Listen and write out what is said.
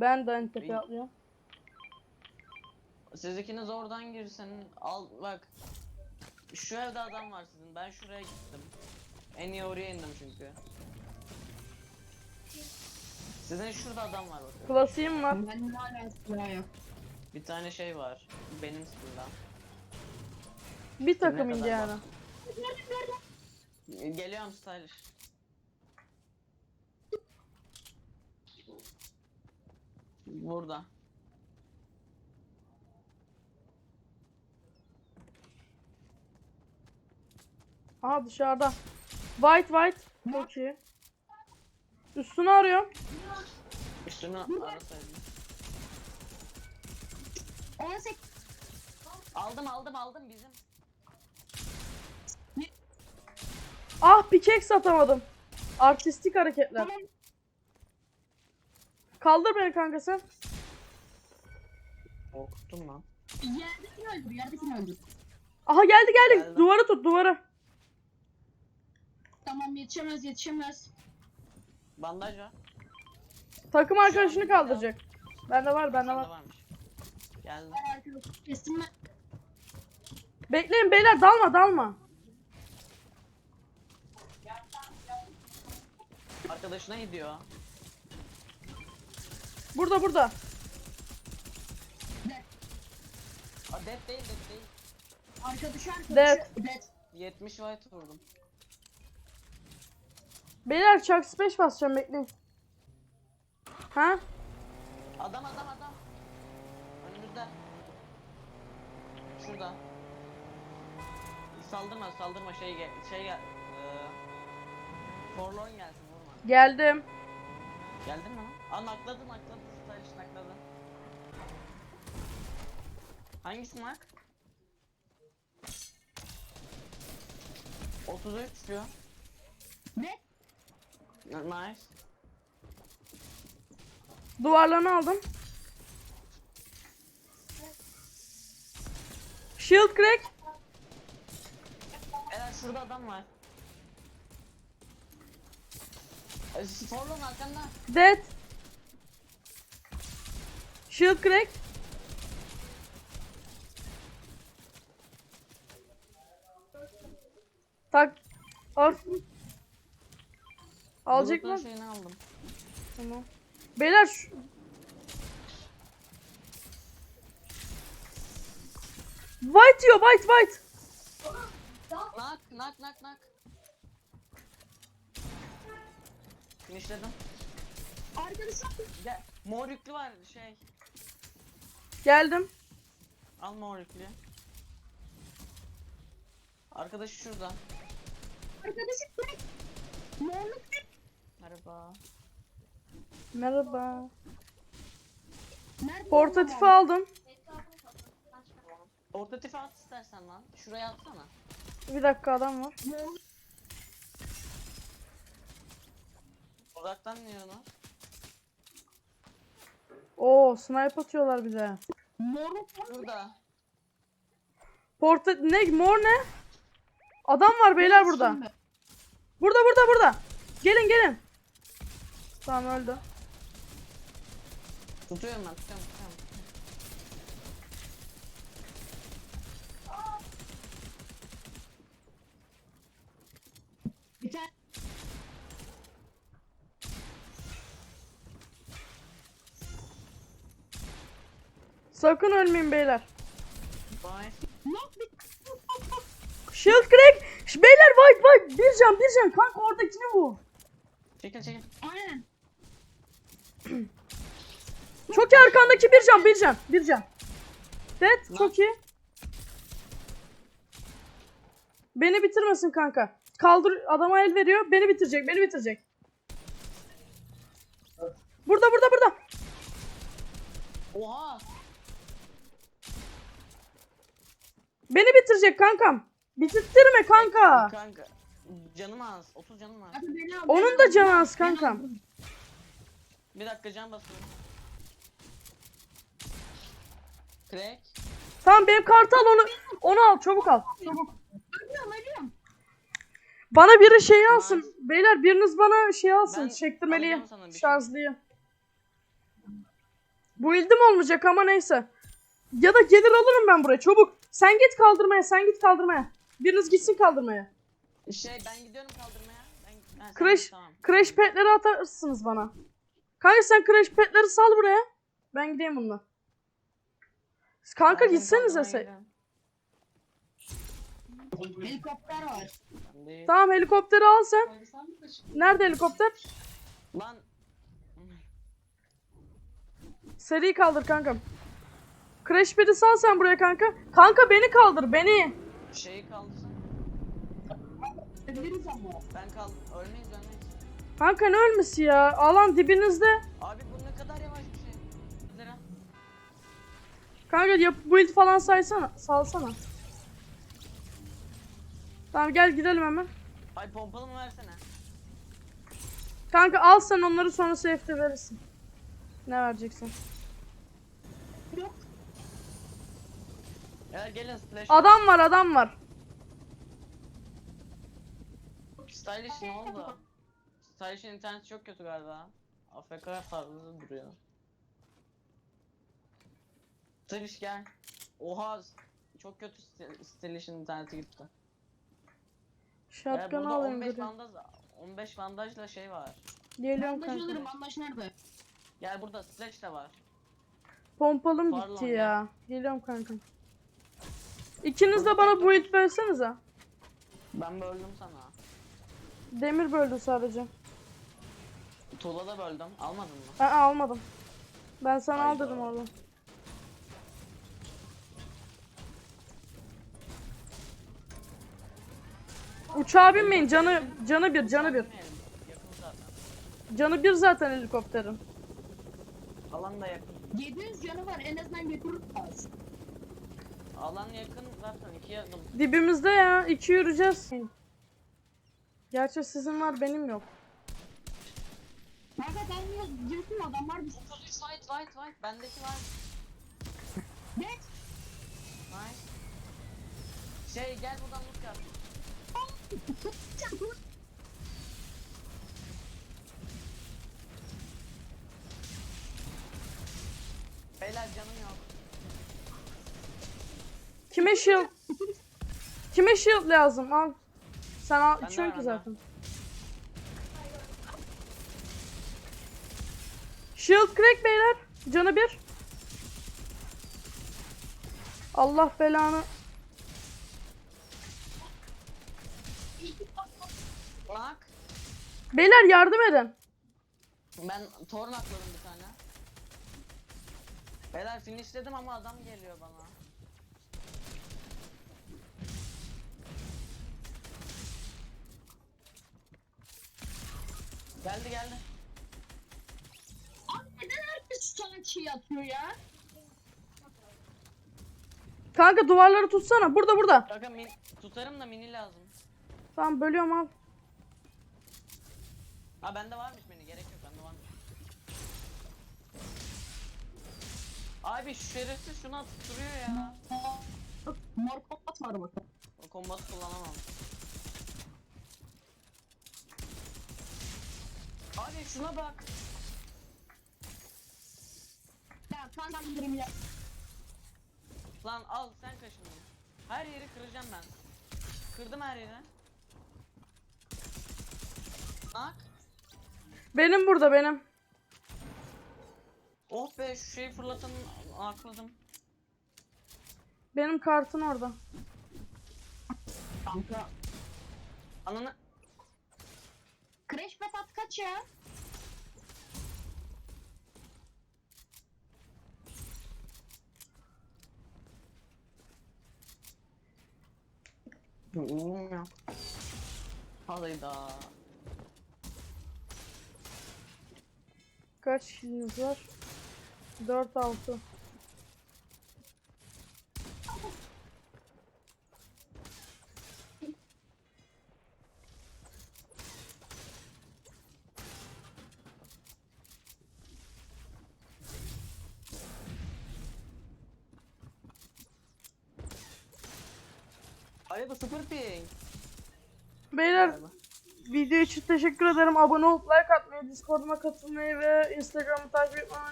Ben de en tepeye atlıyorum. Siz ikiniz oradan girsin. Al bak. Şu evde adam var sizin. Ben şuraya gittim. En iyi oraya indim çünkü. Sizin şurada adam var bakın. Klasiğim var. Ben hala silah yok. Bir tane şey var. Benim silahım. Bir takım Indiana. var? Geliyorum stylish. Burada. Aha dışarıda. White white. Çok iyi. Üstünü arıyorum. Üstünü arasaydım. 18 Aldım aldım aldım bizim. Ah pickaxe atamadım. Artistik hareketler. tamam. Kaldır beni kanka sen. Korktum lan. Yerdekini öldür, yerdekini öldür. Aha geldi geldi. Geldim. Duvarı tut duvarı. Tamam yetişemez, yetişemez. Bandaj var. Takım arkadaşını kaldıracak. Bende var bende Sende var. varmış. Geldim. Ben arkadaşım kestim ben. Bekleyin beyler dalma dalma. Arkadaşına gidiyor. Burada burada. Aa, dead değil dead değil. Arkadaşı arkadaşı. Dead. Dead. 70 white vurdum. Beyler Chuck Space basacağım bekleyin. Ha? Adam adam adam. Önümüzde. Şurada. Saldırma saldırma şey gel şey gel. Ee, Forlorn gelsin vurma. Geldim. Geldin mi lan? Aa nakladı nakladı stylish nakladı. Hangisi nak? 33 diyor. Ne? Nice. Duvarlarını aldım. Shield crack. Evet şurada adam var. Ee, Forlorn arkanda. Dead. Shield crack. Tak. Al. Alacak mı? şeyini aldım. Tamam. Beyler şu... White diyor white white. Nak nak nak nak. Finishledim. Arkadaşı Gel. Mor yüklü var şey. Geldim. Al mor yüklü. Arkadaş şurada. arkadaşı ne? Morluk ne? Merhaba. Merhaba. Nerede? Portatifi morluk? aldım. Ortatifi at istersen lan. Şuraya atsana. Bir dakika adam var. Morluk. Uzaktan niye onu? Oo snipe atıyorlar bize. Morluk var. Şurada. Porta ne mor ne? Adam var beyler burada. Burada burada burada. Gelin gelin. Tamam öldü. Tutuyorum ben tutuyorum tutuyorum. Bir tane Sakın ölmeyin beyler. Shield crack. Ş- Beyler white white. Bir can bir can. Kanka oradakini vur. Çekil çekil. Aynen. Çok iyi arkandaki bir can bir can. Bir can. Dead çok iyi. Beni bitirmesin kanka. Kaldır adama el veriyor. Beni bitirecek. Beni bitirecek. Burada burada burada. Oha. Beni bitirecek kankam. Bitirttirme kanka. Kanka. Canım az. 30 canım var. Hadi beni al. Onun da canı az kankam. Bir dakika can basıyorum. Crack. Tamam benim kartı al onu. Onu al çabuk al. Çabuk. Ölüyorum ölüyorum. Bana biri şey alsın. Beyler biriniz bana şey alsın. Ben Çektirmeliyi. alacağım sana bir şey. Şarjlıyı. Bu ildim olmayacak ama neyse. Ya da gelir alırım ben buraya çabuk. Sen git kaldırmaya sen git kaldırmaya. Biriniz gitsin kaldırmaya. Şey ben gidiyorum kaldırmaya. Ben... Sen Crash, tamam. crash petleri atarsınız bana. Kanka sen crash petleri sal buraya. Ben gideyim bununla. Kanka Ben gitsenize sen. Helikopter var. Ben. Tamam helikopteri al sen. Nerede helikopter? Lan. Seri kaldır kankam. Crash pet'i sal sen buraya kanka. Kanka beni kaldır beni. Şeyi kaldırsın. Ölürüz ama. Ben kaldım. Ölmeyiz ölmeyiz. Kanka ne ölmesi ya? Alan dibinizde. Abi bu ne kadar yavaş bir şey. Lira. Kanka yap build falan saysana. Salsana. Tamam gel gidelim hemen. Ay pompalı mı versene? Kanka al sen onları sonra safe'de verirsin. Ne vereceksin? Ya gelin splash. Adam var adam var. Stylish ne oldu? Stylish'in interneti çok kötü galiba. AFK tarzı duruyor. Stylish gel. Oha çok kötü St- Stylish'in interneti gitti. Ya Shotgun burada alayım 15 dedim. bandaj 15 bandajla şey var. Geliyorum Bandaj alırım. kanka. Bandaj nerede? Gel burada Splash de var. Pompalım Pardon gitti ya. ya. Geliyorum kanka. İkiniz de bana build versenize. Ben böldüm sana. Demir böldü sadece. Tuğla da böldüm. Almadın mı? Aa, almadım. Ben sana al Hayda. dedim oradan. Uçağa binmeyin canı canı bir canı bir. Canı bir zaten helikopterin. Alan da yakın. 700 canı var. En azından götürür az. Alan yakın zaten iki adım. Dibimizde ya iki yürüyeceğiz. Gerçi sizin var benim yok. Kanka kalmıyor. Diyorsun adamlar bir White white white. Bendeki var. Geç. Nice. Şey gel buradan loot yap. Beyler canım yok. Kime shield? Kime shield lazım? Al. Sen al, içiyorsun var, ki zaten. Shield crack beyler. Canı bir. Allah belanı. Bak. Beyler yardım edin. Ben torn atladım bir tane. Beyler finishledim ama adam geliyor bana. Geldi geldi. Abi neden herkes sana şey atıyor ya? Kanka duvarları tutsana. Burada burada. Kanka min tutarım da mini lazım. Tamam bölüyorum al. Ha bende varmış mini gerek yok bende varmış. Abi şu şerefsiz şunu atıp duruyor ya. Mor kombat var bakın. O kombatı kullanamam. Abi şuna bak. Ya kanka indirim ya. Lan al sen kaşındın. Her yeri kıracağım ben. Kırdım her yeri. Bak. Benim burada benim. Oh be şu şeyi fırlatan akladım. Benim kartın orada. Kanka. Ananı. Crash Patat kaç ya? Hayda. Kaç kişiniz var? 4 6. Ay bu sıfır ping. Beyler video için teşekkür ederim. Abone olup like atmayı, Discord'uma katılmayı ve Instagram'ı takip etmeyi.